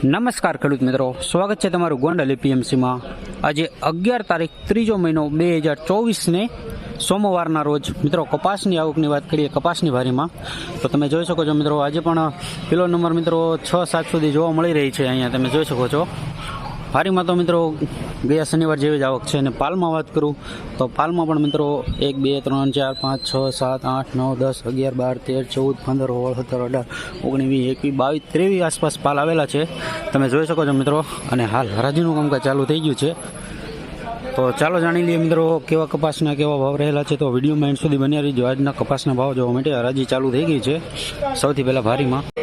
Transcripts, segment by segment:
નમસ્કાર ખેડૂત મિત્રો. સ્વાગત છે તમારું ગોંડલ એપીએમસીમાં. આજે અગિયાર તારીખ ત્રીજો મહિનો બે હજાર ચોવીસને સોમવારના રોજ મિત્રો કપાસની આવકની વાત કરીએ કપાસની ભારીમાં તો તમે જોઈ શકો છો મિત્રો આજે પણ પેલો નંબર મિત્રો છ સાત સુધી જોવા મળી રહી છે અહીંયા તમે જોઈ શકો છો. ભારીમાં તો મિત્રો ગયા શનિવાર જેવી જ આવક છે અને પાલમાં વાત કરું, તો પાલમાં પણ મિત્રો એક, બે, ત્રણ, ચાર, પાંચ, છ, સાત, આઠ, નવ, દસ, અગિયાર, બાર, તેર, ચૌદ, પંદર, સોળ, સત્તર, અઢાર, ઓગણીસ એકવીસ, બાવીસ, ત્રેવીસ આસપાસ પાલ આવેલા છે. તમે જોઈ શકો છો મિત્રો, અને હાલ હરાજીનું કામકાજ ચાલુ થઈ ગયું છે. તો ચાલો જાણી લઈએ મિત્રો, કેવા કપાસના કેવા ભાવ રહેલા છે. તો વિડીયોમાં એન્ડ સુધી બન્યા રહીજો. આજના કપાસના ભાવ જોવા માટે હરાજી ચાલુ થઈ ગઈ છે. સૌથી પહેલાં ભારીમાં.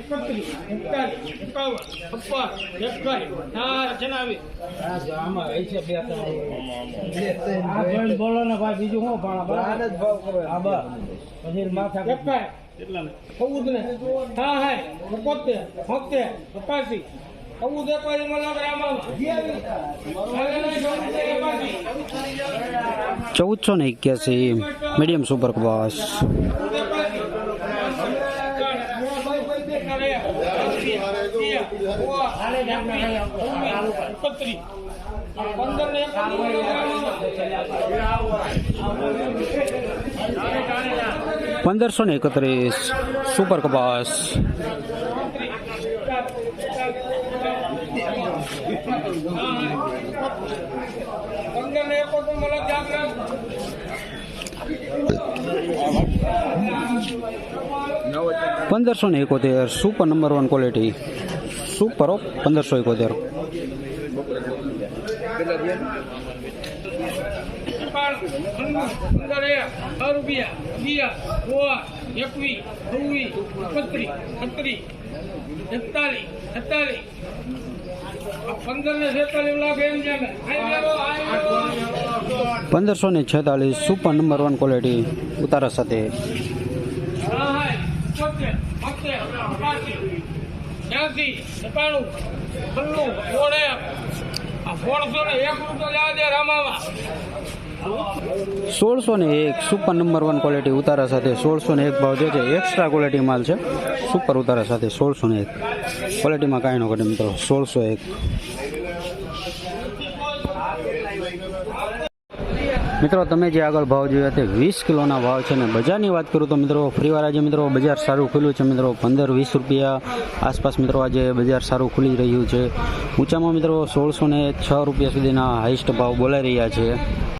એકત્રીસ એકતાલીસ એકાવન હા બસ પછી હા હા એકોતેર ચૌદ એકાસી રામામાં ચૌદસો ને એક્યાસી મીડિયમ સુપર પંદરસો ને એકત્રીસ સુપર કપાસ. પંદર ને એકોતેર મળો જાગૃત પંદરસો ને એકોતેર. Super number one quality super of પંદરસો એકોતેર. પંદરસો ને છેતાલીસ. સુપર નંબર વન ક્વોલિટી ઉતારા સાથે. છન્નું, એક. સોળસો ને એક સુપર નંબર વન ક્વોલિટી ઉતારા સાથે સોળસો ને એક ભાવ જે છે એક્સ્ટ્રા ક્વોલિટી માલ છે. સુપર ઉતારા સાથે સોળસો ને એક. ક્વોલિટીમાં કાંઈ ન ઘટે મિત્રો સોળસો એક. મિત્રો, તમે જે આગળ ભાવ જોયા તે વીસ કિલોના ભાવ છે અને બજારની વાત કરું તો મિત્રો, ફરીવાર આજે મિત્રો બજાર સારું ખુલ્યું છે મિત્રો. પંદર વીસ રૂપિયા આસપાસ મિત્રો આજે બજાર સારું ખુલી રહ્યું છે. ઊંચામાં મિત્રો સોળસો ને છ રૂપિયા સુધીના હાઈસ્ટ ભાવ બોલાઈ રહ્યા છે.